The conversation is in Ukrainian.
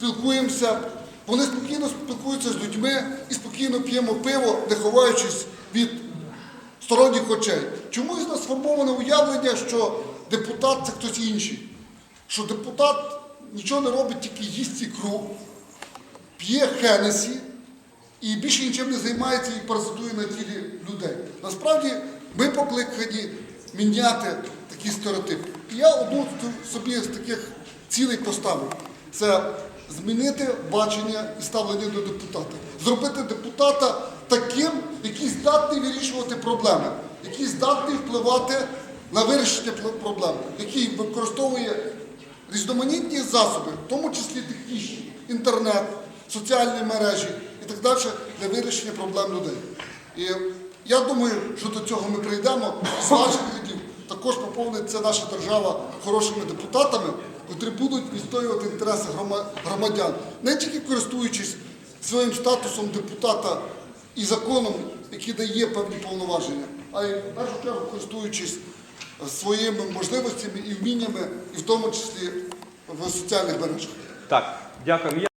спілкуємося, вони спокійно спілкуються з людьми і спокійно п'ємо пиво, не ховаючись від сторонніх очей. Чомусь у нас сформоване уявлення, що депутат це хтось інший. Що депутат нічого не робить, тільки їсть ікру, п'є Хенесі і більше нічим не займається і паразитує на тілі людей. Насправді ми покликані міняти такі стереотипи. І я одну собі з таких цілей поставив. Це змінити бачення і ставлення до депутата. Зробити депутата таким, який здатний вирішувати проблеми, який здатний впливати на вирішення проблем, який використовує різноманітні засоби, в тому числі технічні, інтернет, соціальні мережі і так далі для вирішення проблем людей. І я думаю, що до цього ми прийдемо з ваших рядів. Також поповниться наша держава хорошими депутатами, котрі будуть відстоювати інтереси громадян, не тільки користуючись своїм статусом депутата і законом, який дає певні повноваження, а й в першу чергу користуючись своїми можливостями і вміннями, і в тому числі в соціальних мережах. Так, дякую.